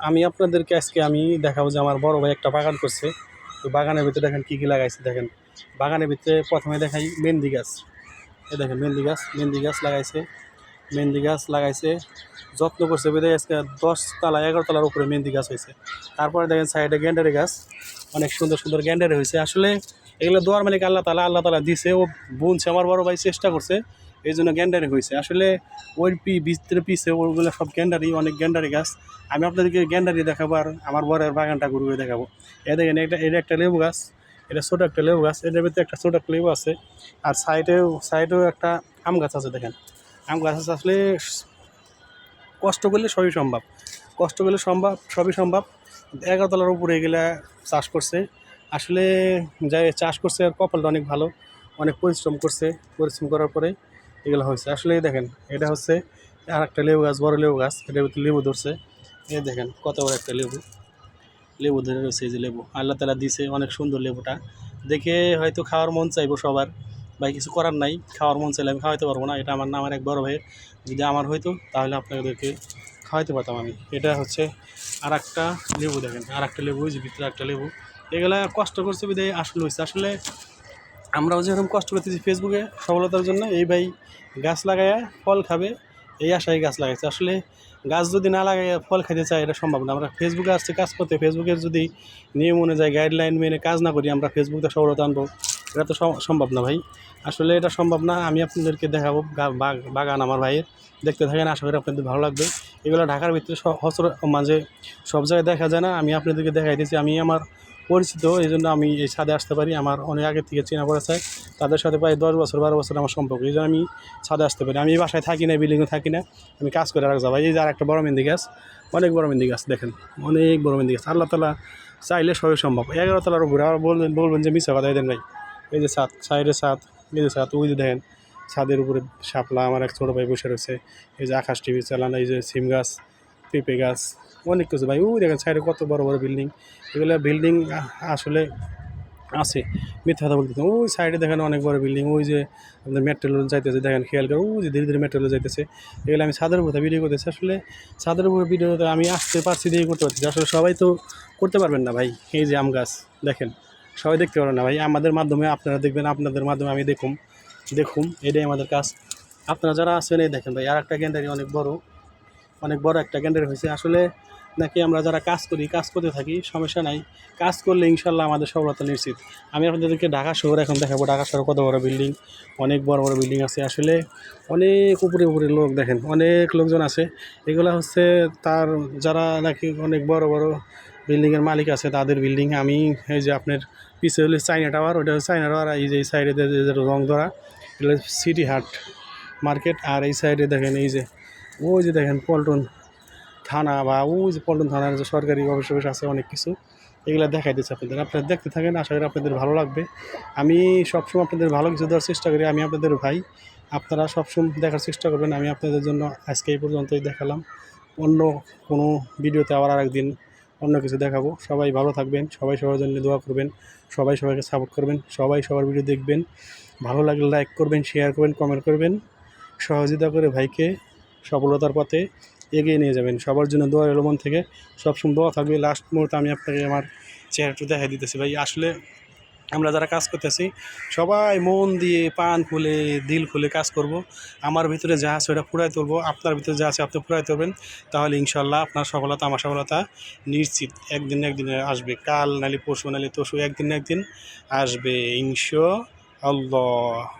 আমি আপনাদেরকে আজকে আমি দেখাবো যে আমার বড় ভাই একটা বাগান করছে। তো বাগানের ভিতরে দেখেন কী কী লাগাইছে, দেখেন। বাগানের ভিতরে প্রথমে দেখাই মেহেন্দি গাছ। এই দেখেন মেহেন্দি গাছ মেহেন্দি গাছ লাগাইছে। মেহেন্দি গাছ লাগাইছে, যত্ন করছে বেঁধে আজকে দশ তলা এগারো তলার উপরে মেহেন্দি গাছ হয়েছে। তারপরে দেখেন সাইডে গ্যান্ডারি গাছ, অনেক সুন্দর সুন্দর গ্যান্ডারি হয়েছে। আসলে এগুলো দোয়ার মালিক আল্লাহ তালা আল্লাহ তালা দিছে, ও বুনছে। আমার বড় ভাই চেষ্টা করছে এই জন্য গ্যান্ডারি হয়েছে। আসলে ওই পি ভিতরে পিছে ওগুলো সব গ্যান্ডারি, অনেক গ্যান্ডারি গাছ। আমি আপনাদেরকে গ্যান্ডারি দেখাবো আর আমার বরের বাগানটা ঘুরে দেখাবো। এ দেখেন, এটা এটা একটা লেবু গাছ। এটা ছোটো একটা লেবু গাছ। এটার ভিতরে একটা ছোটো একটা লেবু আছে। আর সাইডেও সাইডেও একটা আম গাছ আছে দেখেন। আম গাছ আছে আসলে কষ্ট করলে সবই সম্ভব। কষ্ট করলে সম্ভব, সবই সম্ভব। এগারো তলার উপরে এগুলা চাষ করছে। আসলে যাই চাষ করছে আর কপালটা অনেক ভালো। অনেক পরিশ্রম করছে। পরিশ্রম করার পরে এগুলো হয়েছে। আসলে দেখেন, এটা হচ্ছে আর একটা লেবু গাছ, বড় লেবু গাছ, এটার ভিতরে লেবু ধরছে। এই দেখেন, কত বড় একটা লেবু। লেবু ধরে রয়েছে এই যে লেবু। আল্লাহ তালা দিছে অনেক সুন্দর লেবুটা। দেখে হয়তো খাওয়ার মন চাইব সবার ভাই কিছু করার নাই, খাওয়ার মন চাইলে আমি খাওয়াইতে পারব না। এটা আমার না আমার এক বড় ভাইয়ের যদি আমার হয়তো তাহলে আপনাদেরকে খাওয়াইতে পারতাম আমি। এটা হচ্ছে আর একটা লেবু দেখেন আর একটা লেবু যে ভিতরে একটা লেবু। এগুলা কষ্ট করছে বিদায় আসলে হয়েছে আসলে আমরাও যেরকম কষ্ট করতেছি ফেসবুকে সফলতার জন্য, এই ভাই গাছ লাগাইয়া ফল খাবে, এই আশায় গাছ লাগাইছে। আসলে গাছ যদি না লাগাইয়া ফল খাইতে চায়, এটা সম্ভব না। আমরা ফেসবুকে আসছে, কাজ করতে ফেসবুকের যদি নিয়ম অনুযায়ী গাইডলাইন মেনে কাজ না করি, আমরা ফেসবুকে সফলতা আনব, এটা তো সম্ভব না ভাই। আসলে এটা সম্ভব না, আমি আপনাদেরকে দেখাবো বাগান আমার ভাইয়ের। দেখতে থাকেন, আশা করি আপনাদের ভালো লাগবে। এগুলো ঢাকার ভিতরে স- হসর মাঝে সব জায়গায় দেখা যায় না, আমি আপনাদেরকে দেখাই দিয়েছি আমি আমার পরিচিত এই জন্য আমি এই ছাদে আসতে পারি। আমার অনেক আগে থেকে চেনা পড়েছে তাদের সাথে প্রায় দশ বছর, বারো বছর আমার সম্পর্ক। এই জন্য আমি ছাদে আসতে পারি। আমি এই বাসায় থাকি না বিল্ডিংয়ে থাকি না। আমি কাজ করে রাখব ভাই এই যে আর একটা বড় মেহেন্দি গাছ, অনেক বড় মেহেন্দি গাছ দেখেন। অনেক বড় মেহেন্দি গাছ। আল্লাহ তালা চাইলে সবই সম্ভব। এগারো তলার উপরে আবার বলবেন বলবেন যে মিশা কথা দেন ভাই। এই যে ছাদ, সাইডে ছাদ, এই যে ছাদ, ওই যে দেখেন, ছাদের উপরে শাপলা। আমার এক ছোটো ভাই বসে রয়েছে। এই যে আকাশ টিভি চালানো, এই যে সিম গাছ। পেঁপে গাছ, অনেক কিছু ভাই। ওই দেখেন সাইডে কত বড় বড় বিল্ডিং। এগুলো বিল্ডিং আসলে আছে, মিথ্যা কথা বলতেছে ওই সাইডে দেখেন অনেক বড় বিল্ডিং। ওই যে আপনার মেট্রোল যাইতেছে, দেখেন খেয়াল করে, ওই যে ধীরে ধীরে মেট্রোল যাইতেছে। এগুলো আমি ছাদের উপরে ভিডিও করতেছি। আসলে ছাদের উপরে ভিডিওতে আমি আসতে পারছি দিয়ে করতে পারছি আসলে সবাই তো করতে পারবেন না ভাই, এই যে আম গাছ, দেখেন। সবাই দেখতে পারবেন না ভাই। আমাদের মাধ্যমে আপনারা দেখবেন, আপনাদের মাধ্যমে আমি দেখুন দেখুন এটাই আমাদের কাজ। আপনারা যারা আছেন, এই দেখেন ভাই আর একটা গ্যান্ডারি অনেক বড়। অনেক বড় একটা গ্যান্ডারি হয়েছে। আসলে নাকি আমরা যারা কাজ করি, কাজ করতে থাকি, সমস্যা নাই। কাজ করলে ইনশাল্লাহ আমাদের সফলতা নিশ্চিত। আমি আপনাদেরকে ঢাকা শহর এখন দেখাবো। ঢাকা শহর কত বড় বিল্ডিং, অনেক বড় বড় বিল্ডিং আছে। আসলে অনেক উপরে উপরে লোক দেখেন, অনেক লোকজন আছে। এগুলো হচ্ছে তার, যারা নাকি অনেক বড় বড় বিল্ডিংয়ের মালিক আছে, তাদের বিল্ডিং। আমি এই যে আপনার পিছে হলে চাইনা টাওয়ার ওটা হচ্ছে চাইনা টাওয়ার। এই যে এই সাইডে রং ধরা এগুলো সিটি হাট মার্কেট। আর এই সাইডে দেখেন এই যে ওই যে দেখেন পল্টন থানা বা ওই যে পল্টন থানার যে সরকারি অফিস অফিস আছে অনেক কিছু, এগুলো দেখাই দিচ্ছে আপনাদের। আপনারা দেখতে থাকেন, আশা করি আপনাদের ভালো লাগবে। আমি সবসময় আপনাদের ভালো কিছু দেওয়ার চেষ্টা করি। আমি আপনাদের ভাই, আপনারা সবসময় দেখার চেষ্টা করবেন। আমি আপনাদের জন্য আজকে এই পর্যন্তই দেখালাম। অন্য কোনো ভিডিওতে আবার আরেকদিন অন্য কিছু দেখাবো। সবাই ভালো থাকবেন, সবাই সবার জন্য দোয়া করবেন, সবাই সবাইকে সাপোর্ট করবেন, সবাই সবার ভিডিও দেখবেন। ভালো লাগলে লাইক করবেন শেয়ার করবেন কমেন্ট করবেন। সহযোগিতা করে ভাইকে সফলতার পথে এগিয়ে নিয়ে যাবেন। সবার জন্য দোয়া এলো মন থেকে। সবসময় দোয়া থাকবে। লাস্ট মুহূর্তে আমি আপনাকে আমার চেহারাটা দেখাই দিতেছি। ভাই, আসলে আমরা যারা কাজ করতেছি, সবাই মন দিয়ে, পান খুলে, দিল খুলে কাজ করব। আমার ভিতরে যা আছে ওটা পুরাই তুলবো। আপনার ভিতরে যা আছে আপনি পুরাই তুলবেন। তাহলে ইনশাল্লাহ আপনার সফলতা, আমার সফলতা নিশ্চিত একদিন একদিন আসবে। কাল নালি পরশু নালি তরশু একদিন একদিন আসবে। ইনশা আল্লাহ